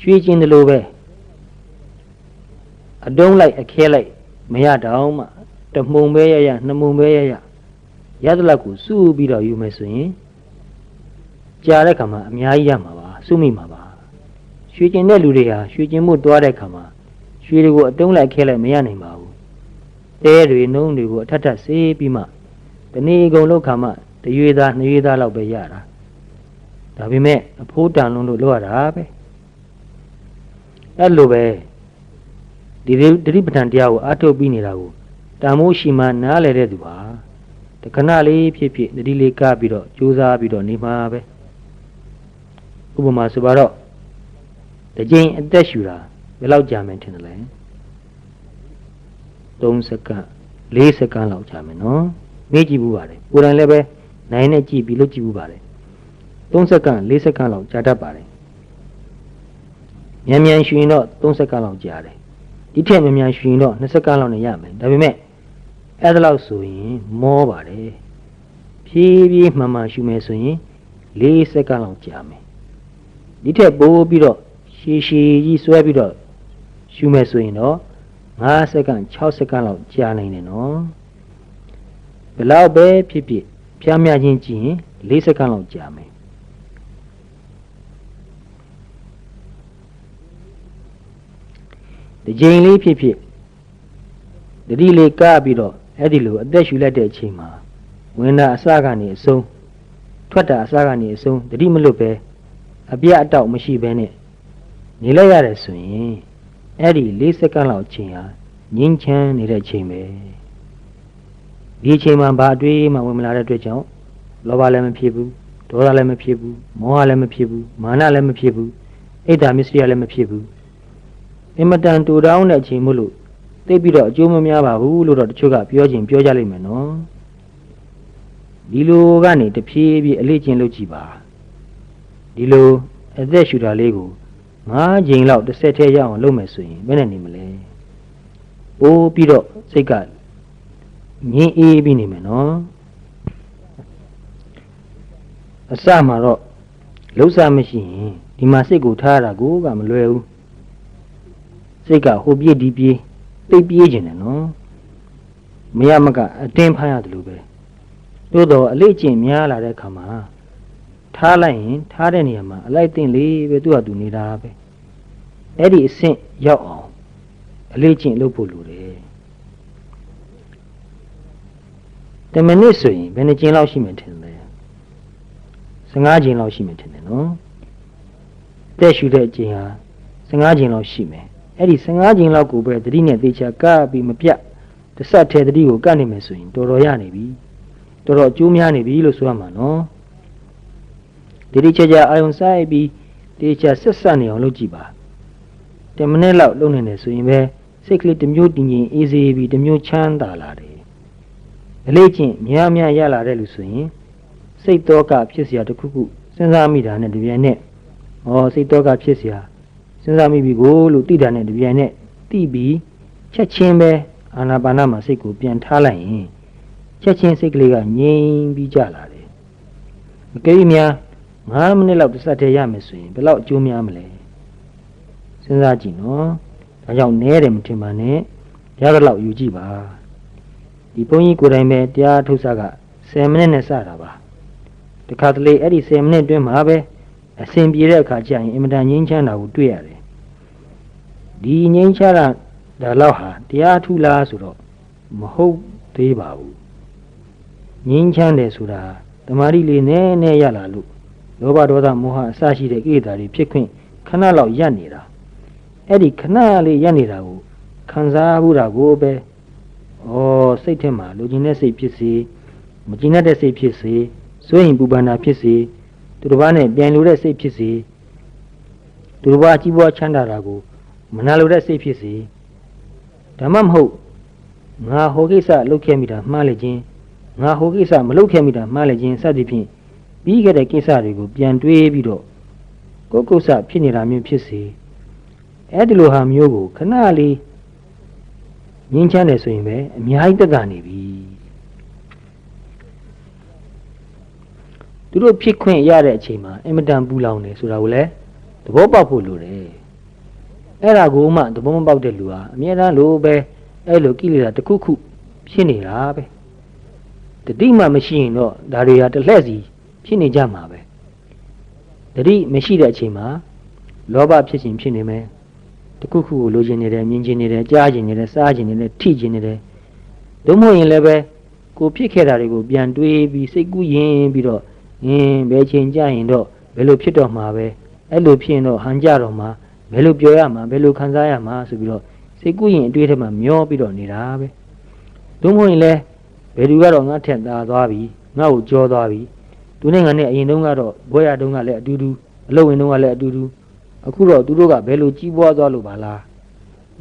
ရွှေကျင်တယ်လို့ပဲအတုံးလိုက်အခဲလိုက်မရတော့မှတမှုံပဲရရနှမှုံပဲရရရသလောက်ကိုစုပြီးတော့ယူမယ်ဆိုရင်ကြာတဲ့ခါမှာအများကြီးရမှာပါစုမိမှာပါရွှေကျင်တဲ့လူတွေဟာရွှေကျင်မှုတွားတဲ့ခါမှာရွှေတွေကိုအတုံးလိုက်ခဲလိုက်မရနိုင်ပါဘူးတဲတွေနှုံးတွေကိုအထက်ထပ်ဆေးပြီးမှတနေ့ကုန်လောက်ခါမှတရွေသားနှစ်ရွေသားလောက်ပဲရတာဒါပေမဲ့အဖိုးတန်လုံးလို့လောက်ရတာပဲ အဲ့လိုပဲဒီတတိပဋ္ဌာန်တရားကိုအထုတ်ပြီးနေတာကိုတန်မိုးရှိမှနားလဲတဲ့သူဟာတခဏလေးဖြစ်ဖြစ်တတိလေးကပြီးတော့ကြိုးစားပြီးတော့နေမှာပဲဥပမာဆိုပါတော့တကြိမ်အသက်ရှူတာဘယ်လောက်ကြာမယ်ထင်တယ်လဲ3စက္ကန့်4စက္ကန့်လောက်ကြာမယ်နော်မေ့ကြည့်ဘူးပါတယ်ကိုယ်တိုင်လည်းပဲနိုင်နဲ့ကြည့်ပြီးလုပ်ကြည့်ဘူးပါတယ်3စက္ကန့်4စက္ကန့်လောက်ကြာတတ်ပါတယ် မြန်မြန်ရှူရင်တော့3စက္ကန့်လောက်ကြာတယ်ဒီထက်မြန်မြန်ရှူရင်တော့2စက္ကန့်လောက်နဲ့ရမယ်ဒါပေမဲ့အဲ့ဒါလောက်ဆိုရင်မောပါတယ်ဖြည်းဖြည်းမှန်မှန်ရှူမယ်ဆိုရင်4စက္ကန့်လောက်ကြာမယ်ဒီထက်ပိုပြီးတော့ရှည်ရှည်ကြီးဆွဲပြီးတော့ရှူမယ်ဆိုရင်တော့5စက္ကန့်6စက္ကန့်လောက်ကြာနိုင်တယ်နော်ဘယ်လောက်ပဲဖြစ်ဖြစ်ဖျားမြချင်းကြည့်ရင်4စက္ကန့်လောက်ကြာမယ် ဒီချိန်လေးဖြစ်ဖြစ်တတိလေးကပြီးတော့အဲ့ဒီလိုအသက်ရှူလိုက်တဲ့အချိန်မှာဝင်တာအစကနေအဆုံးထွက်တာအစကနေအဆုံးတတိမလွတ်ပဲအပြတ်အတောက်မရှိဘဲနဲ့နေလိုက်ရတယ်ဆိုရင်အဲ့ဒီ၄စက္ကန့်လောက်အချိန်ဟာငင်းချမ်းနေတဲ့ချိန်ပဲဒီအချိန်မှာဘာအတွေးမှဝင်မလာတဲ့အတွက်ကြောင့်လောဘလည်းမဖြစ်ဘူးဒေါသလည်းမဖြစ်ဘူးမောဟလည်းမဖြစ်ဘူးမာနလည်းမဖြစ်ဘူးအိတ်တာမစ္စရိယလည်းမဖြစ်ဘူး အင်မတန်တူတောင်းတဲ့အချိန်မို့လို့သိပြီးတော့အကျိုးမများပါဘူးလို့တော့တချို့ကပြောခြင်းပြောကြလိမ့်မယ်နော်ဒီလိုကနေတဖြည်းဖြည်းအလေးချင်းလုပ်ကြည့်ပါဒီလိုအသက်ရှူတာလေးကို၅ချိန်လောက်တစ်ဆက်တည်းရအောင်လုပ်မယ်ဆိုရင်ဘယ်နဲ့နေမလဲပိုးပြီးတော့စိတ်ကငြင်းအေးပြီးနေမယ်နော်အစမှာတော့လှုပ်ရှားမရှိရင်ဒီမှာစိတ်ကိုထားရတာကိုကမလွယ်ဘူး စိတ်ကဟိုပြေးဒီပြေးတိတ်ပြေးခြင်းတယ်နော်မရမကအတင်းဖမ်းရတယ်လို့ပဲသို့တော့အလေးကျင့်များလာတဲ့ခါမှာထားလိုက်ရင်ထားတဲ့နေရာမှာအလိုက်တင်လေးပဲသူ့ဟာသူနေတာပဲအဲ့ဒီအဆင့်ရောက်အောင်အလေးကျင့်လုပ်ဖို့လိုတယ်တမနစ်ဆိုရင်ဘယ်နှကျင်းလောက်ရှိမှထင်လဲ15ကျင်းလောက်ရှိမှထင်တယ်နော်တက်ရှူတဲ့အကျင်းဟာ15ကျင်းလောက်ရှိမယ် အဲ့ဒီ15ကျင်းလောက်ကိုပဲတတိနဲ့သေချာကပ်ပြီးမပြတ်တဆက်ထဲတတိကိုကပ်နေမယ်ဆိုရင်တော်တော်ရနေပြီတော်တော်အကျိုးများနေပြီလို့ဆိုရမှာနော်ဒီဒီချာချာအာယုံဆိုင်ပြီးတေချာဆက်ဆက်နေအောင်လုပ်ကြည့်ပါတမနဲ့လောက်လုပ်နေတယ်ဆိုရင်ပဲစိတ်ကလေးတစ်မျိုးတည်ငြိမ်အေးစေပြီးတစ်မျိုးချမ်းသာလာတယ်အလေးချင်းများများရလာတဲ့လူဆိုရင်စိတ်တော့ကဖြစ်เสียတခုခုစဉ်းစားမိတာနဲ့တပြိုင်နက်ဩစိတ်တော့ကဖြစ်เสีย စဉ်းစားမိပြီကိုလို့သိတာနဲ့တပြိုင်နက်သိပြီးချက်ချင်းပဲအာနာပါနမှာစိတ်ကိုပြန်ထားလိုက်ရင်ချက်ချင်းစိတ်ကလေးကငြိမ်ပြီးကြလာတယ်အကယ်၍များ9မိနစ်လောက်တစ်ဆက်တည်းရမယ်ဆိုရင်ဘယ်လောက်အကျိုးများမလဲစဉ်းစားကြည့်နော်ဒါကြောင့်နဲတယ်မထင်ပါနဲ့ရတဲ့လောက်ယူကြည့်ပါဒီဘုန်းကြီးကိုယ်တိုင်ပဲတရားထုတ်စားက10မိနစ်နဲ့စတာပါတခါတလေအဲ့ဒီ10မိနစ်အတွင်းမှာပဲ အစဉ်ပြေတဲ့အခါကျရင်အင်မတန်ငြိမ်းချမ်းတာကိုတွေ့ရတယ်ဒီငြိမ်းချမ်းတာဒါလောက်ဟာတရားထုလားဆိုတော့မဟုတ်သေးပါဘူးငြိမ်းချမ်းတယ်ဆိုတာတမာရီလေးနည်းနည်းရလာလို့လောဘဒေါသမောဟအစရှိတဲ့ကိလေသာတွေဖြစ်ခွင့်ခဏလောက်ရပ်နေတာအဲ့ဒီခဏလေးရပ်နေတာကိုခံစားမှုတာကိုပဲဩစိတ်ထဲမှာလူကျင်တဲ့စိတ်ဖြစ်စေမကျင်တဲ့စိတ်ဖြစ်စေစိုးရင်ပူပန်တာဖြစ်စေ သူတစ်ပါးနဲ့ပြန်လို့တဲ့စိတ်ဖြစ်စေသူတစ်ပါးကြီးပွားချမ်းသာတာကိုမနာလိုတဲ့စိတ်ဖြစ်စေဒါမှမဟုတ်ငါဟိုကိစ္စလုပ်ခဲ့မိတာမှားလေခြင်းငါဟိုကိစ္စမလုပ်ခဲ့မိတာမှားလေခြင်းစသဖြင့်ပြီးခဲ့တဲ့ကိစ္စတွေကိုပြန်တွေးပြီးတော့ကိုယ်ကုဆဖြစ်နေတာမျိုးဖြစ်စေအဲ့ဒီလိုဟာမျိုးကိုခဏလေးငင်းချမ်းတယ်ဆိုရင်ပဲအများကြီးတက်ကနေပြီ သူတို့ဖြစ်ခွင့်ရတဲ့အချိန်မှာအင်မတန်ပူလောင်တယ်ဆိုတာကိုလည်းသဘောပေါက်ဖို့လိုတယ်အဲ့ဒါကိုမှသဘောမပေါက်တဲ့လူဟာအမြဲတမ်းလိုပဲအဲ့လိုကိလေသာတစ်ခုခုဖြစ်နေတာပဲတတိမှမရှိရင်တော့ဒါတွေဟာတစ်လှည့်စီဖြစ်နေကြမှာပဲတတိမရှိတဲ့အချိန်မှာလောဘဖြစ်ခြင်းဖြစ်နေမယ်တစ်ခုခုကိုလိုချင်နေတယ်မြင်ချင်နေတယ်ကြားချင်နေတယ်စားချင်နေတယ်ထိချင်နေတယ်သို့မဟုတ်ရင်လည်းပဲကိုဖြစ်ခဲ့တာတွေကိုပြန်တွေးပြီးစိတ်ကူးရင်ပြီးတော့ အင်းဘယ်ချိန်ကြရင်တော့ဘယ်လိုဖြစ်တော့မှာပဲအဲ့လိုဖြစ်ရင်တော့ဟန်ကြတော့မှာဘယ်လိုပြောရမှာဘယ်လိုခံစားရမှာဆိုပြီးတော့စိတ်ကူးရင်အတွေးထဲမှာမျောပြီးတော့နေတာပဲသို့မဟုတ်ရင်လည်းဘယ်သူကတော့ငါထက်သားသွားပြီငါ့ကိုကြောသွားပြီသူနဲ့ငါနဲ့အရင်တုန်းကတော့ဘွဲရတုန်းကလည်းအတူတူအလုပ်ဝင်တုန်းကလည်းအတူတူအခုတော့သူတို့ကဘယ်လိုကြီးပွားသွားလို့ပါလား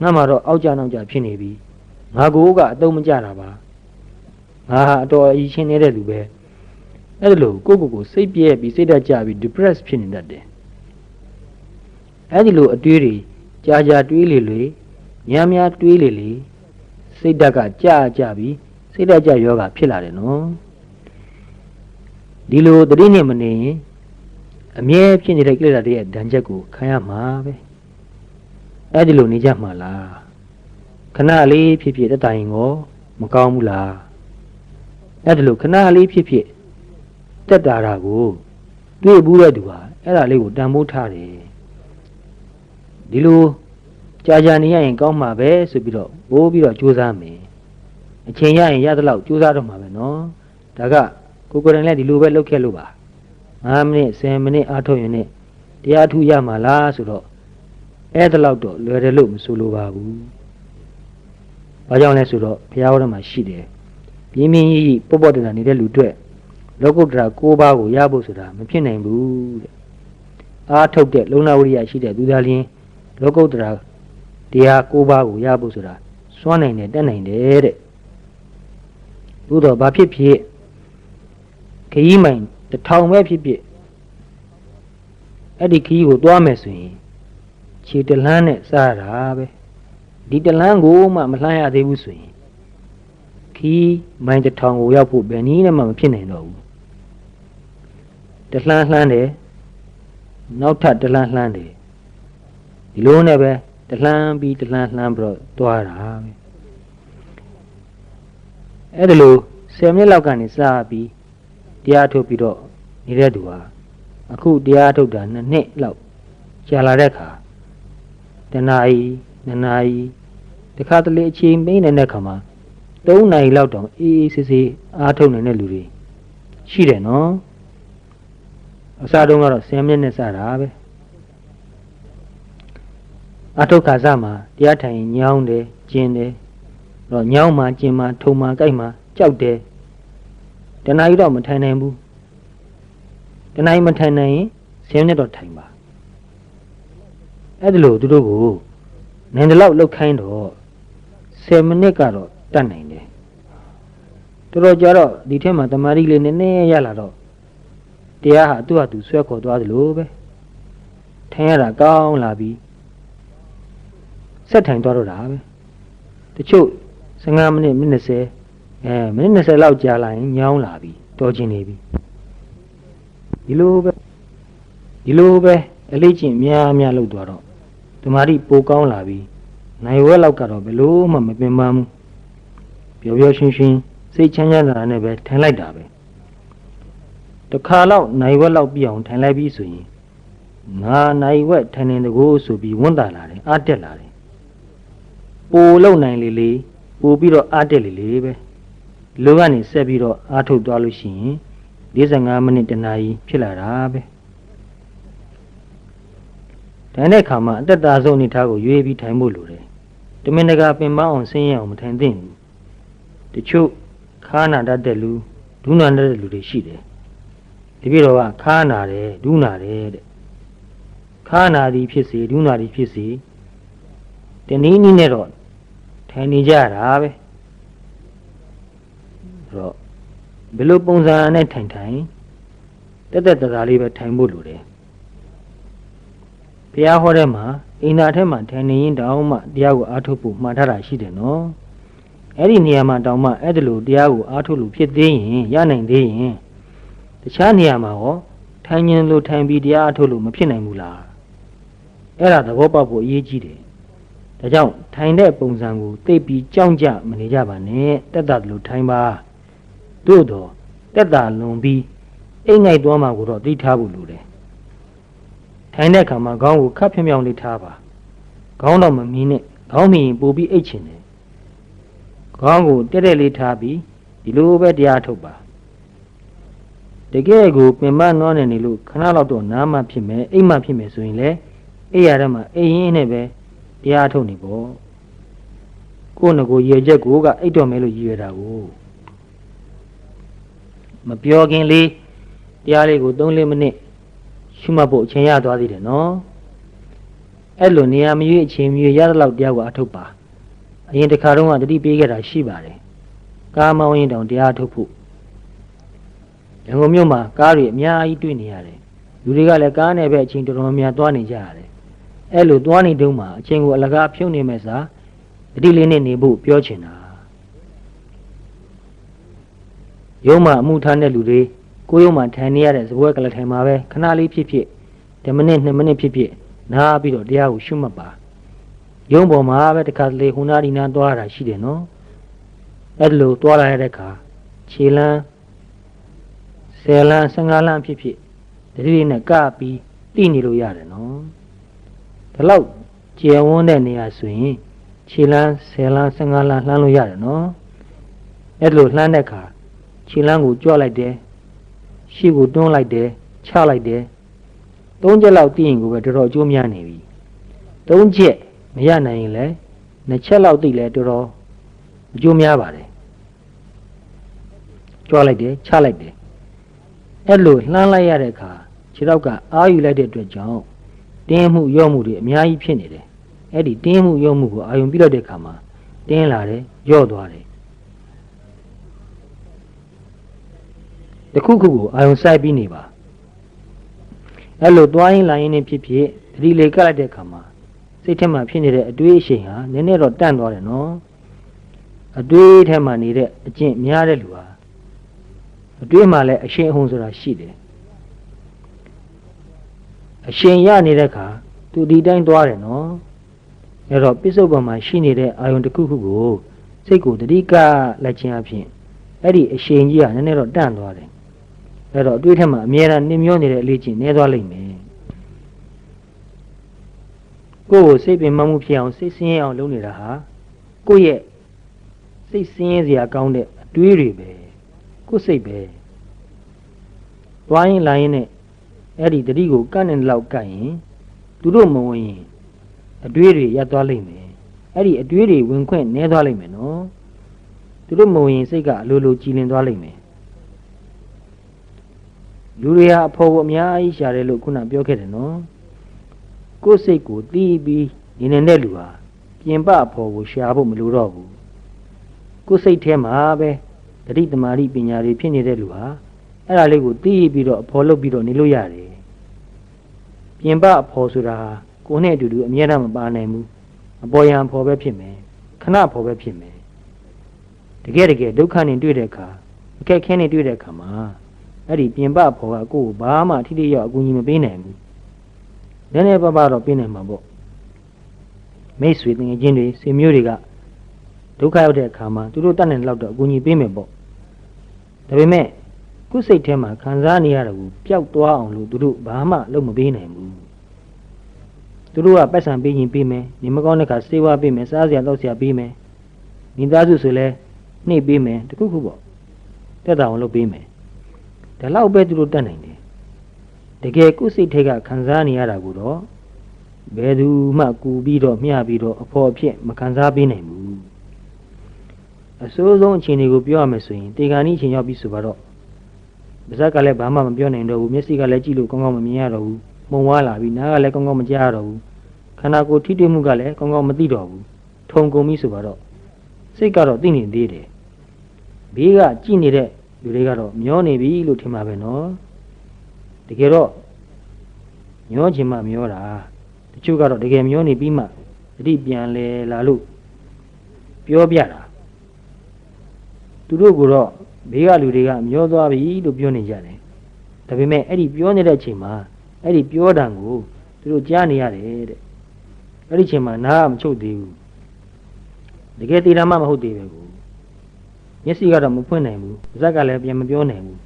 ငါမှတော့အောက်ကြနောက်ကြဖြစ်နေပြီငါကိုကအတုံးမကြတာပါငါဟာအတော်အကြီးချင်းနေတဲ့လူပဲ အဲ့ဒါလို့ကိုယ့်ကိုယ်ကိုစိတ်ပြည့်ပြီးစိတ်ဓာတ်ကျပြီး depressed ဖြစ်နေတတ်တယ်အဲ့ဒီလိုအတွေးတွေကြာကြာတွေးလေလေများများတွေးလေလေစိတ်ဓာတ်ကကြာကြပြီးစိတ်ဓာတ်ကြယောဂဖြစ်လာတယ်နော်ဒီလိုတတိနဲ့မနေရင်အမြဲဖြစ်နေတဲ့ကိလေသာတွေရဲ့ဒဏ်ချက်ကိုခံရမှာပဲအဲ့ဒီလိုနေကြမှာလားခဏလေးဖြစ်ဖြစ်တက်တိုင်ကိုမကောင်းဘူးလားအဲ့ဒီလိုခဏလေးဖြစ်ဖြစ် တက်တာတာကိုတွေ့ဘူးတဲ့သူဟာအဲ့ဒါလေးကိုတန်ဖိုးထားတယ်ဒီလိုကြာကြာနေရရင်ကောင်းမှာပဲဆိုပြီးတော့ဘိုးပြီးတော့ကြိုးစားမယ်အချိန်ရရင်ရသလောက်ကြိုးစားတော့မှာပဲနော်ဒါကကိုကိုယ်တိုင်လည်းဒီလိုပဲလုပ်ခဲ့လို့ပါ5မိနစ်10မိနစ်အားထုတ်ရင်လည်းတရားထူရမှာလားဆိုတော့အဲ့ဒါလောက်တော့လွယ်တယ်လို့မဆိုလိုပါဘူးဘာကြောင့်လဲဆိုတော့ဘုရားဟောတော်မှာရှိတယ်ပြင်းပြင်းကြီးကြီးပေါ့ပေါ့တန်နေတဲ့လူတွေ လောကုတ္တရာ၉ပါးကိုရဖို့ဆိုတာမဖြစ်နိုင်ဘူးတဲ့အားထုတ်တဲ့လုံနာဝရိယရှိတဲ့သူသားလျင်လောကုတ္တရာတရား၉ပါးကိုရဖို့ဆိုတာစွမ်းနိုင်တယ်တက်နိုင်တယ်တဲ့သို့တော့ဘာဖြစ်ဖြစ်ခရီးမိုင်တစ်ထောင်ပဲဖြစ်ဖြစ်အဲ့ဒီခရီးကိုသွားမယ်ဆိုရင်ခြေတလန်းနဲ့စားရတာပဲဒီတလန်းကိုမှမလှမ်းရသေးဘူးဆိုရင်ခီးမိုင်တစ်ထောင်ကိုရောက်ဖို့ဘယ်နည်းနဲ့မှမဖြစ်နိုင်တော့ဘူး တလှမ်းလှမ်းတယ်နောက်ထပ်တလှမ်းလှမ်းတယ်ဒီလိုနဲ့ပဲတလှမ်းပြီးတလှမ်းလှမ်းပြီးတော့သွားတာပဲအဲ့ဒါလို့10မိနစ်လောက်ကနေစပြီးတရားထုတ်ပြီးတော့နေတဲ့သူဟာအခုတရားထုတ်တာ2နှစ်လောက်ကြာလာတဲ့အခါတဏှာကြီးနနာကြီးတခါတလေအချိန်မင်းနေတဲ့ခါမှာ3နာရီလောက်တောင်အေးအေးဆေးဆေးအားထုတ်နေတဲ့လူတွေရှိတယ်နော် အစားတုန်းကတော့10မိနစ်နဲ့စတာပဲအထုတ်ခါစမှာတရားထိုင်ညောင်းတယ်ကျင်တယ်တော့ညောင်းမှကျင်မှထုံမှကြိုက်မှကြောက်တယ်တဏှာကြီးတော့မထိုင်နိုင်ဘူးတဏှာကြီးမထိုင်နိုင်ရင်10မိနစ်တော့ထိုင်ပါအဲ့ဒါလို့သူတို့ကိုနိုင်တဲ့လောက်လောက်ခိုင်းတော့10မိနစ်ကတော့တတ်နိုင်တယ်တော်တော်ကြာတော့ဒီထက်မှတမာရီလေးနည်းနည်းရလာတော့ တရားဟာသူ့ဟာသူဆွဲခေါ်သွားသလိုပဲထိုင်ရတာကောင်းလာပြီဆက်ထိုင်သွားတော့တာပဲတချို့15မိနစ်မိနစ်20အဲမိနစ်20လောက်ကြာလာရင်ညောင်းလာပြီတော်ကျင်နေပြီဒီလိုပဲဒီလိုပဲအလေးချင်းများများလုပ်သွားတော့တမာတိပိုကောင်းလာပြီနိုင်ဝဲလောက်ကတော့ဘယ်လို့မှမပင်ပန်းဘူးပျော်ပျော်ရွှင်ရွှင်စိတ်ချမ်းသာတာနဲ့ပဲထိုင်လိုက်တာပဲ တခါလောက်နိုင်ဝက်လောက်ပြအောင်ထိုင်လိုက်ပြီဆိုရင်ငါနိုင်ဝက်ထိုင်နေတကိုးဆိုပြီးဝန်တာလာတယ်အားတက်လာတယ်ပိုလုံနိုင်လေလေပိုပြီးတော့အားတက်လေလေပဲလိုကနေဆက်ပြီးတော့အားထုတ်သွားလို့ရှိရင်45မိနစ်တနာရီဖြစ်လာတာပဲဒါနဲ့ခါမှအသက်တာဆုံးအနေထားကိုရွေးပြီးထိုင်ဖို့လိုတယ်တမင်တကာပင်ပန်းအောင်ဆင်းရဲအောင်မထိုင်သင့်ဘူးတချို့ခါနာတတ်တဲ့လူဒုနာတတ်တဲ့လူတွေရှိတယ် ဒီပြတော့ကခါနာတယ်ဒုနာတယ်တဲ့ခါနာသည်ဖြစ်စေဒုနာသည်ဖြစ်စေတနည်းနည်းနဲ့တော့ထိုင်နေကြတာပဲအဲ့တော့ဘယ်လိုပုံစံနဲ့ထိုင်ထိုင်တက်တက်တသားလေးပဲထိုင်ဖို့လိုတယ်ဘုရားဟောတဲ့မှာအိမ်သာထဲမှာထိုင်နေရင်တောင်မှတရားကိုအားထုတ်ဖို့မှားထားတာရှိတယ်နော်အဲ့ဒီနေရာမှာတောင်မှအဲ့ဒါလိုတရားကိုအားထုတ်လို့ဖြစ်သေးရင်ရနိုင်သေးရင်တ ခြားနေရာမှာရောထိုင်ရင်လို့ထိုင်ပြီးတရားအားထုတ်လို့မဖြစ်နိုင်ဘူးလားအဲ့ဒါသဘောပေါက်ဖို့အရေးကြီးတယ်ဒါကြောင့်ထိုင်တဲ့ပုံစံကိုသိပြီးကြောင်းကြမနေကြပါနဲ့တက်တာလို့ထိုင်ပါသို့တော့တက်တာလွန်ပြီးအိတ်ငိုက်သွားမှကိုတော့သိထားဖို့လိုတယ်ထိုင်တဲ့အခါမှာခေါင်းကိုခပ်ဖြောင်ဖြောင်လေးထားပါခေါင်းတော့မမီးနဲ့ခေါင်းမီရင်ပို့ပြီးအိတ်ချင်တယ်ခေါင်းကိုတက်တက်လေးထားပြီးဒီလိုပဲတရားထုတ်ပါ တကယ်ကိုပင်မနွားနေနေလို့ခဏလောက်တော့နားမှဖြစ်မယ်အိတ်မှဖြစ်မယ်ဆိုရင်လေအိတ်ရတဲ့မှာအိတ်ရင်းနဲ့ပဲတရားထုတ်နေပေါ့ကိုယ်ငကိုရည်ချက်ကိုကအိတ်တော်မဲလို့ရည်ရတာကိုမပြောခင်လေးတရားလေးကို3-4မိနစ်ရှုမှတ်ဖို့အချိန်ရသွားသေးတယ်နော်အဲ့လိုနေရာမရွေးအချိန်မရွေးရတဲ့လောက်တရားကိုအထုတ်ပါအရင်တစ်ခါတုန်းကတတိပေးခဲ့တာရှိပါတယ်ကားမောင်းရင်တောင်တရားထုတ်ဖို့ ရန်ကုန်မြို့မှာကားတွေအများကြီးတွေ့နေရတယ်လူတွေကလည်းကားနဲ့ပဲအချိန်တော်တော်များများသွားနေကြရတယ်အဲ့လိုသွားနေတုန်းမှာအချိန်ကိုအလကားဖြုံးနေမဲ့စားတတိလေးနဲ့နေဖို့ပြောချင်တာရုံးမှာအမှုထမ်းတဲ့လူတွေကိုရုံးမှာထိုင်နေရတဲ့ဇပွဲကလထိုင်မှာပဲခဏလေးဖြစ်ဖြစ်10မိနစ်2မိနစ်ဖြစ်ဖြစ်နားပြီးတော့တရားကိုရှုမှတ်ပါရုံးပေါ်မှာပဲတခါတလေဟွနာဒီနာသွားတာရှိတယ်နော်အဲ့လိုသွားလာရတဲ့အခါခြေလန်း 10လန်း15လန်းဖြစ်ဖြစ်တတိလေးနဲ့ကပြီးတိနေလို့ရတယ်နော်ဒီလောက်ကျေဝန်းတဲ့နေရာဆိုရင်ခြေလန်း10လန်း15လန်းလှမ်းလို့ရတယ်နော်အဲ့လိုလှမ်းတဲ့အခါခြေလန်းကိုကြွလိုက်တယ်ရှေ့ကိုတွန်းလိုက်တယ်ချလိုက်တယ်သုံးချက်လောက်သိရင်ကိုပဲတော်တော်အကျိုးများနေပြီသုံးချက်မရနိုင်ရင်လည်းနှစ်ချက်လောက်သိလဲတော်တော်အကျိုးများပါတယ်ကြွလိုက်တယ်ချလိုက်တယ် အဲ့လိုလှမ်းလိုက်ရတဲ့အခါခြေတော့ကအာယူလိုက်တဲ့အတွက်ကြောင့်တင်းမှုရော့မှုတွေအများကြီးဖြစ်နေတယ်အဲ့ဒီတင်းမှုရော့မှုကိုအာယုံပြလိုက်တဲ့အခါမှာတင်းလာတယ်ရော့သွားတယ်တခုခုကိုအာယုံစိုက်ပြီးနေပါအဲ့လိုသွားရင်လာရင်နေဖြစ်ဖြစ်သတိလေးကပ်လိုက်တဲ့အခါမှာစိတ်ထဲမှာဖြစ်နေတဲ့အတွေးအရှိန်ဟာနည်းနည်းတော့တန့်သွားတယ်နော်အတွေးထဲမှာနေတဲ့အကျင့်များတဲ့လူဟာ အတွေးမှာလည်းအရှင်အဟုန်ဆိုတာရှိတယ်အရှင်ရနေတဲ့အခါသူဒီတိုင်းသွားတယ်နော်အဲ့တော့ပြစ္ဆုတ်ပံမှာရှိနေတဲ့အာယုန်တစ်ခုခုကိုစိတ်ကိုတတိကလိုက်ခြင်းအဖြစ်အဲ့ဒီအရှင်ကြီးကနည်းနည်းတော့တန့်သွားတယ်အဲ့တော့အတွေးထက်မှာအမြဲတမ်းနှမျောနေတဲ့အလေးချင်းနေသွားလိမ့်မယ်ကိုယ့်ကိုစိတ်ပင်မမှုဖြစ်အောင်စိတ်ဆင်းရဲအောင်လုပ်နေတာဟာကိုယ့်ရဲ့စိတ်ဆင်းရဲစရာကောင်းတဲ့အတွေးတွေပဲ ကိုယ်စိတ်ပဲတွားရင်လာရင်နဲ့အဲ့ဒီတတိကိုကန့်နေလောက်ကန့်ရင်သူတို့မဝင်ရင်အတွေးတွေရပ်သွားလိမ့်မယ်အဲ့ဒီအတွေးတွေဝင်ခွင့်နည်းသွားလိမ့်မယ်နော်သူတို့မဝင်ရင်စိတ်ကအလိုလိုကြည်လင်သွားလိမ့်မယ်လူတွေဟာအဖို့ကိုအများကြီးရှာတယ်လို့ခုနပြောခဲ့တယ်နော်ကိုယ်စိတ်ကိုတီးပြီးနေနေတဲ့လူဟာပြင်ပအဖို့ကိုရှာဖို့မလိုတော့ဘူးကိုယ်စိတ်ထဲမှာပဲ တတိတမာတိပညာတွေဖြစ်နေတဲ့လူဟာအဲ့ဒါလေးကိုတီးပြီးတော့အဖို့လုပ်ပြီးတော့နေလို့ရတယ်ပြင်ပအဖို့ဆိုတာကိုယ်နဲ့အတူတူအမြဲတမ်းမပါနိုင်ဘူးအပေါ်ယံဖို့ပဲဖြစ်မယ်ခဏဖို့ပဲဖြစ်မယ်တကယ်တကယ်ဒုက္ခနဲ့တွေ့တဲ့အခါအခက်ခဲနဲ့တွေ့တဲ့အခါမှာအဲ့ဒီပြင်ပဖော်ကကိုယ်ဘာမှထိထိရောက်အကူအညီမပေးနိုင်ဘူးနည်းနည်းပါးပါးတော့ပေးနိုင်မှာပေါ့မိတ်ဆွေငယ်ချင်းတွေဆွေမျိုးတွေကဒုက္ခရောက်တဲ့အခါမှာသူတို့တတ်နိုင်လောက်တော့အကူအညီပေးမယ်ပေါ့ ဒါပေမဲ့ကိုယ်စိတ်ထဲမှာခံစားနေရတာကိုပျောက်သွားအောင်လို့သူတို့ဘာမှလုပ်မပေးနိုင်ဘူးသူတို့ကပတ်စံပေးရင်ပေးမယ်နေမကောင်းတဲ့ခါစေဝါပေးမယ်စားစရာတော့စရာပေးမယ်မိသားစုဆိုလဲနှိပ်ပေးမယ်တခုခုပေါ့တက်တာအောင်လုပ်ပေးမယ်ဒါလောက်ပဲသူတို့တတ်နိုင်တယ်တကယ်ကိုယ်စိတ်ထဲကခံစားနေရတာကိုတော့ဘယ်သူမှကူပြီးတော့မျှပြီးတော့အဖို့အဖြစ်မခံစားပေးနိုင်ဘူး အဆိုးဆုံးအခြေအနေကိုပြောရမယ်ဆိုရင်တေဂာနီအချိန်ရောက်ပြီဆိုတော့ပါဇက်ကလည်းဘာမှမပြောနိုင်တော့ဘူးမျက်စိကလည်းကြည့်လို့ကောင်းကောင်းမမြင်ရတော့ဘူးမှုံဝါလာပြီနားကလည်းကောင်းကောင်းမကြားရတော့ဘူးခန္ဓာကိုယ်ထိတွေ့မှုကလည်းကောင်းကောင်းမသိတော့ဘူးထုံကုန်ပြီဆိုတော့စိတ်ကတော့သိနေသေးတယ်ဘေးကကြည့်နေတဲ့လူတွေကတော့မျောနေပြီလို့ထင်ပါပဲနော်တကယ်တော့မျောချင်မှမျောတာတချို့ကတော့တကယ်မျောနေပြီးမှတတိပြန်လဲလာလို့ပြောပြတာ သူတို့ကတော့ဘေးကလူတွေကမျောသွားပြီလို့ပြောနေကြတယ်ဒါပေမဲ့အဲ့ဒီပြောနေတဲ့အချိန်မှာအဲ့ဒီပြောတာကိုသူတို့ကြားနေရတယ်တဲ့အဲ့ဒီချိန်မှာနားကမချုပ်သေးဘူးတကယ်တည်တာမှမဟုတ်သေးပဲကိုမျက်စိကတော့မဖွင့်နိုင်ဘူးဇက်ကလည်းပြန်မပြောနိုင်ဘူး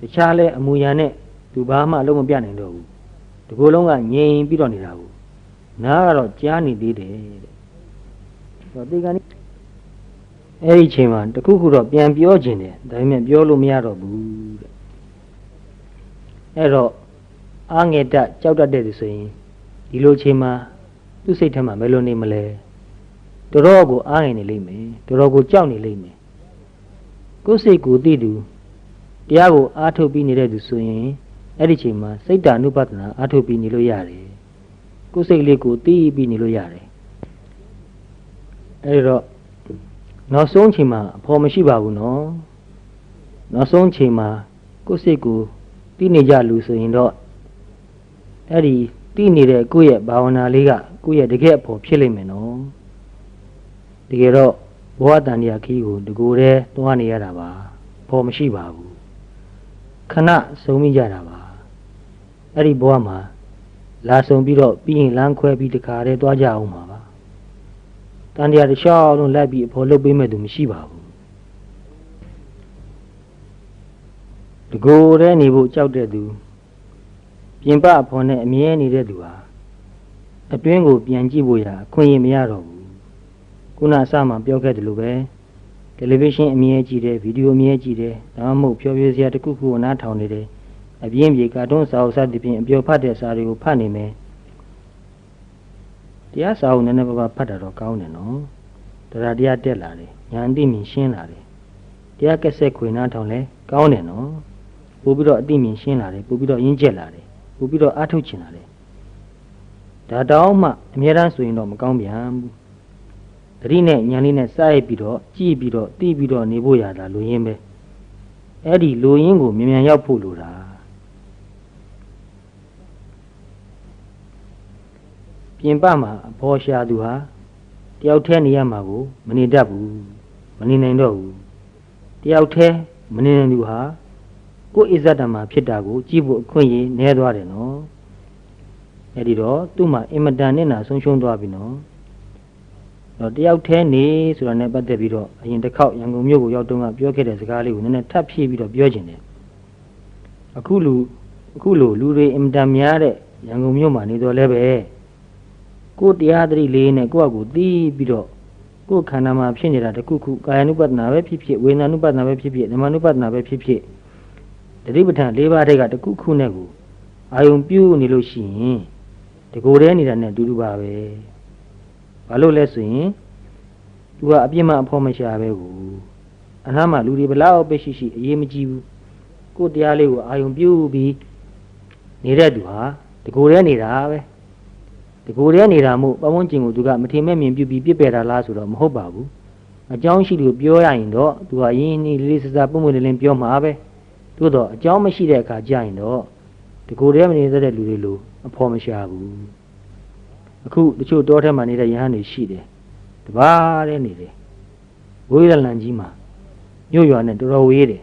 တခြားလဲအမူအရာနဲ့သူဘာမှအလုံးမပြနိုင်တော့ဘူးဒီကိုယ်လုံးကငြိမ်ပြီးတော့နေတာကိုနားကတော့ကြားနေသေးတယ်တဲ့ဟောဒီကနေ့ အဲ့ဒီချိန်မှာတခုခုတော့ပြန်ပြောခြင်းတယ်ဒါပေမဲ့ပြောလို့မရတော့ဘူးတဲ့အဲ့တော့အာငေတကြောက်တတ်တဲ့သူဆိုရင်ဒီလိုချိန်မှာသူ့စိတ်ထဲမှာဘယ်လိုနေမလဲတော်တော်ကိုအားငယ်နေလိမ့်မယ်တော်တော်ကိုကြောက်နေလိမ့်မယ်ကိုယ်စိတ်ကိုသိသူတရားကိုအားထုတ်ပြီးနေတဲ့သူဆိုရင်အဲ့ဒီချိန်မှာစိတ်တ ानु ပဒနာအားထုတ်ပြီးနေလို့ရတယ်ကိုယ်စိတ်လေးကိုသိပြီးနေလို့ရတယ်အဲ့ဒီတော့ နောက်ဆုံးချိန်မှာအဖော်မရှိပါဘူးနော်နောက်ဆုံးချိန်မှာကိုယ်စိတ်ကိုသိနေကြလူဆိုရင်တော့အဲ့ဒီသိနေတဲ့ကိုယ့်ရဲ့ဘာဝနာလေးကကိုယ့်ရဲ့တကယ်အဖို့ဖြစ်လိမ့်မယ်နော်တကယ်တော့ဘဝတန်တရားခီးကိုတကူတည်းတွားနေရတာပါဖို့မရှိပါဘူးခဏဆုံးမိကြတာပါအဲ့ဒီဘဝမှာလာဆုံးပြီးတော့ပြီးရင်လမ်းခွဲပြီးတခါတည်းတွားကြအောင်ပါပါ တန်တရားတစ်လျှောက်လုံးလိုက်ပြီးအဖို့လုပ်ပေးမဲ့သူမရှိပါဘူးတကူတည်းနေဖို့ကြောက်တဲ့သူပြင်ပအဖော်နဲ့အမြဲနေတဲ့သူဟာအတွင်းကိုပြန်ကြည့်ဖို့ရာအခွင့်အရေးမရတော့ဘူးခုနအစမှပြောခဲ့တယ်လို့ပဲတယ်လီဗီရှင်းအမြဲကြည့်တယ်ဗီဒီယိုအမြဲကြည့်တယ်ဒါမှမဟုတ်ဖြောပြစရာတစ်ခုခုကိုနားထောင်နေတယ်အပြင်းပြေကာတွန်းစာအုပ်စသဖြင့်အပြောဖတ်တဲ့စာတွေကိုဖတ်နေမယ် တရားစာအုပ်နည်းနည်းပါးပါးဖတ်တာတော့ကောင်းတယ်နော်တရားတရားတက်လာတယ်ညာအသိမြင်ရှင်းလာတယ်တရားကက်ဆက်ခွေနားထောင်လဲကောင်းတယ်နော်ပို့ပြီးတော့အသိမြင်ရှင်းလာတယ်ပို့ပြီးတော့ရင်းကျက်လာတယ်ပို့ပြီးတော့အားထုတ်ချင်လာတယ်ဒါတောင်းမှအများတန်းဆိုရင်တော့မကောင်းပြန်ဘူးတတိနဲ့ညာလေးနဲ့စရိုက်ပြီးတော့ကြည့်ပြီးတော့တိပြီးတော့နေဖို့ရတာလူရင်းပဲအဲ့ဒီလူရင်းကိုမြန်မြန်ရောက်ဖို့လိုတာ ပြင်ပမှာအဖော်ရှာသူဟာတယောက်တည်းနေရမှာကိုမနေတတ်ဘူးမနေနိုင်တော့ဘူးတယောက်တည်းမနေနိုင်သူဟာကိုယ်အစ္ဆဒမှာဖြစ်တာကိုကြည့်ဖို့အခွင့်အရေးနည်းသွားတယ်နော်အဲ့ဒီတော့သူ့မှာအင်မတန်နဲ့နာဆုံးရှုံးသွားပြီနော်တော့တယောက်တည်းနေဆိုတာနဲ့ပတ်သက်ပြီးတော့အရင်တစ်ခေါက်ရန်ကုန်မြို့ကိုရောက်တုန်းကပြောခဲ့တဲ့စကားလေးကိုနည်းနည်းထပ်ဖြည့်ပြီးတော့ပြောချင်တယ်အခုလူအခုလိုလူတွေအင်မတန်များတဲ့ရန်ကုန်မြို့မှာနေတော့လည်းပဲ ကိုယ်တရားသတိလေးနဲ့ကိုယ့်အကူသိပြီးတော့ကိုယ်ခန္ဓာမှာဖြစ်နေတာတခုခုကာယ ानु ပဒနာပဲဖြစ်ဖြစ်ဝေဒနာ ानु ပဒနာပဲဖြစ်ဖြစ်ဓမ္မ ानु ပဒနာပဲဖြစ်ဖြစ်တတိပဋ္ဌာန်၄ပါးတည်းကတခုခုနဲ့ကိုအာယုံပြုနေလို့ရှိရင်တကိုယ်တည်းနေတာနဲ့အတူတူပါပဲဘာလို့လဲဆိုရင်သူကအပြစ်မှအဖို့မရှာပဲကိုအနားမှာလူတွေဘလောက်ပဲရှိရှိအရေးမကြီးဘူးကိုယ်တရားလေးကိုအာယုံပြုပြီးနေတဲ့သူဟာတကိုယ်တည်းနေတာပဲ တကိုယ်တည်းနေတာမို့ပဝန်းကျင်ကိုသူကမထင်မဲ့မြင်ပြုပြီးပြစ်ပယ်တာလားဆိုတော့မဟုတ်ပါဘူးအကြောင်းရှိလို့ပြောရရင်တော့သူကရင်းနှီးလေးလေးစစပုံမှန်လေးလေးပြောမှာပဲသို့တော့အကြောင်းမရှိတဲ့အခါကြာရင်တော့တကိုယ်တည်းမနေသေးတဲ့လူတွေလိုအဖို့မရှာဘူးအခုတချို့တောထဲမှာနေတဲ့ယဟန်တွေရှိတယ်တပါးတည်းနေတယ်ဝိရလန်ကြီးမှာမြို့ရွာနဲ့တော်တော်ဝေးတယ်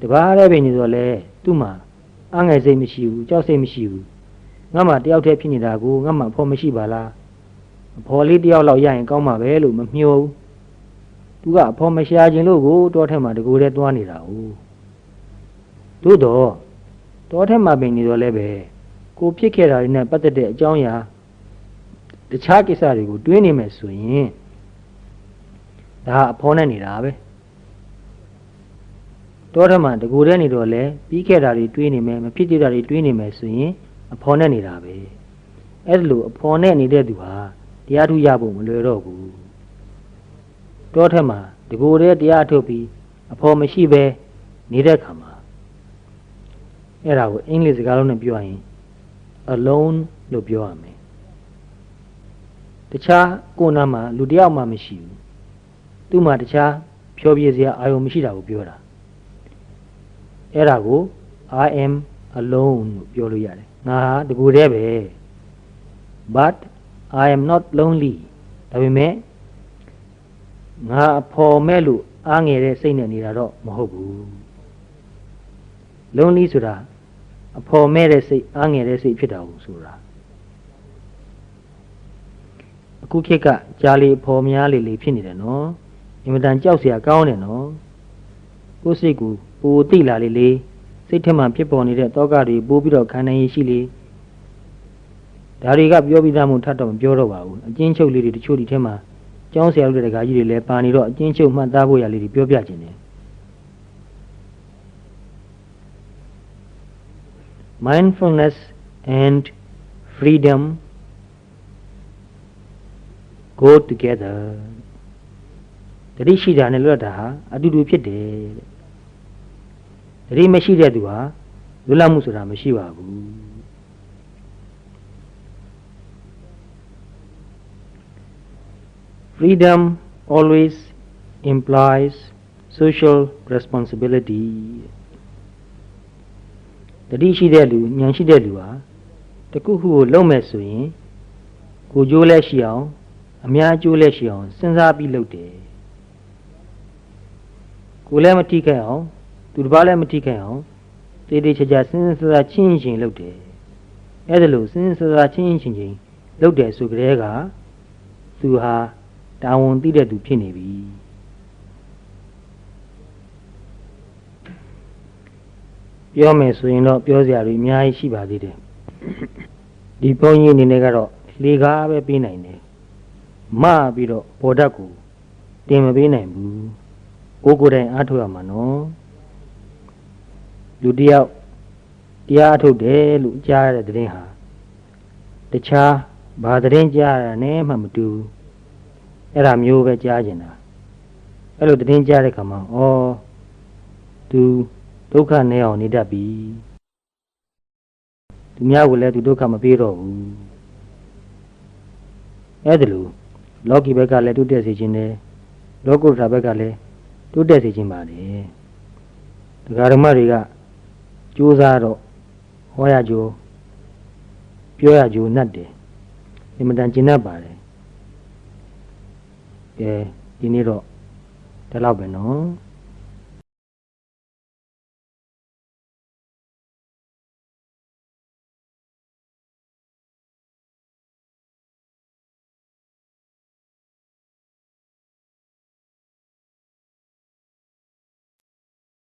တပါးတည်းပဲနေတော့လေသူ့မှာအငယ်စိတ်မရှိဘူးကြောက်စိတ်မရှိဘူး ငါမှတယောက်တည်းဖြစ်နေတာကိုငါမှအဖို့မရှိပါလားအဖော်လေးတယောက်လောက်ရရင်ကောင်းမှာပဲလို့မမျှော်ဘူးသူကအဖော်မရှာခြင်းလို့ကိုတောထဲမှာတကူတည်းသွားနေတာ ਉ သို့တော့တောထဲမှာပင်နေတော့လည်းပဲကိုဖြစ်ခဲ့တာတွေနဲ့ပတ်သက်တဲ့အကြောင်းအရာတခြားကိစ္စတွေကိုတွေးနေမယ်ဆိုရင်ဒါအဖော်နဲ့နေတာပဲတောထဲမှာတကူတည်းနေတော့လဲပြီးခဲ့တာတွေတွေးနေမယ်မဖြစ်သေးတာတွေတွေးနေမယ်ဆိုရင် အဖော်နဲ့နေတာပဲအဲ့ဒါလို့အဖော်နဲ့နေတဲ့သူဟာတရားထုရဖို့မလွယ်တော့ဘူးတောထဲမှာတကူတည်းတရားထုတ်ပြီးအဖော်မရှိပဲနေတဲ့ခါမှာအဲ့ဒါကိုအင်္ဂလိပ်စကားလုံးနဲ့ပြောရင် alone လို့ပြောရမယ်တခြားကိုယ်နာမှာလူတယောက်မှမရှိဘူးသူ့မှာတခြားဖြောပြစရာအာရုံမရှိတာကိုပြောတာအဲ့ဒါကို I am alone လို့ပြောလို့ရတယ် ငါဟာတကူတည်းပဲ but I am not lonely ဒါပေမဲ့ငါအဖော်မဲ့လို့အားငယ်တဲ့စိတ်နဲ့နေတာတော့မဟုတ်ဘူး lonely ဆိုတာအဖော်မဲ့တဲ့စိတ်အားငယ်တဲ့စိတ်ဖြစ်တာကိုဆိုတာအခုခေတ်ကကြားလေဖော်များလေလေဖြစ်နေတယ်နော်အင်မတန်ကြောက်စရာကောင်းတယ်နော်ကိုယ်စိတ်ကူပိုတိလာလေလေ စိတ်ထက်မှဖြစ်ပေါ်နေတဲ့တောကတွေပိုးပြီးတော့ခံနိုင်ရရှိလေဒါတွေကပြောပြီးသားမို့ထပ်တော့မပြောတော့ပါဘူးအချင်းချုပ်လေးတွေတချို့ဒီထဲမှာကျောင်းဆရာတို့တကာကြီးတွေလည်းပါနေတော့အချင်းချုပ်မှတ်သားဖို့ရလေးတွေပြောပြခြင်းတယ် mindfulness and freedom go together တတိရှိတာနဲ့လွတ်တာဟာအတူတူဖြစ်တယ်တဲ့ တတိမရှိတဲ့သူဟာလွတ်လပ်မှုဆိုတာမရှိပါဘူး freedom always implies social responsibility တတိရှိတဲ့လူဉာဏ်ရှိတဲ့လူဟာတခုခုကိုလုပ်မယ်ဆိုရင်ကိုကြိုးလည်းရှိအောင်အများကြိုးလည်းရှိအောင်စဉ်းစားပြီးလုပ်တယ်ကိုလည်းမထိခိုက်အောင် သူတစ်ပါးလည်းမထိခိုက်အောင်တေးသေးချာချာစဉ်းစားစားချင်းချင်းလုပ်တယ်အဲ့ဒါလို့စဉ်းစားစားချင်းချင်းချင်းလုပ်တယ်ဆိုကြတဲ့ကသူဟာတာဝန်သိတဲ့သူဖြစ်နေပြီပြောမယ်ဆိုရင်တော့ပြောစရာတွေအများကြီးရှိပါသေးတယ်ဒီဘုန်းကြီးအနေနဲ့ကတော့လေကားပဲပြီးနိုင်တယ်မပြီးတော့ဘောဓာတ်ကိုတင်မပေးနိုင်ဘူးကိုယ်ကိုယ်တိုင်အားထုတ်ရမှာနော် လူတစ်ယောက်တရားအထုတ်တယ်လို့ကြားရတဲ့တဲ့င်းဟာတခြားဘာတဲ့င်းကြားရတာနဲ့မှမတူဘူးအဲ့ဒါမျိုးပဲကြားကျင်တာအဲ့လိုတဲ့င်းကြားတဲ့ခါမှာဩသူဒုက္ခနဲ့အောင်နေတတ်ပြီသူများကိုလည်းသူဒုက္ခမပေးတော့ဘူးအဲ့ဒါလို့လောကီဘက်ကလည်းတုတက်စေခြင်းနဲ့လောကုတ္တရာဘက်ကလည်းတုတက်စေခြင်းပါတယ်ဒကာဓမ္မတွေက ကြိုးစားတော့ဟောရကြိုးပြောရကြိုးနှက်တယ်အင်မတန်ကျင့်တတ်ပါတယ်ကဲဒီနေ့တော့ဒီလောက်ပဲနော်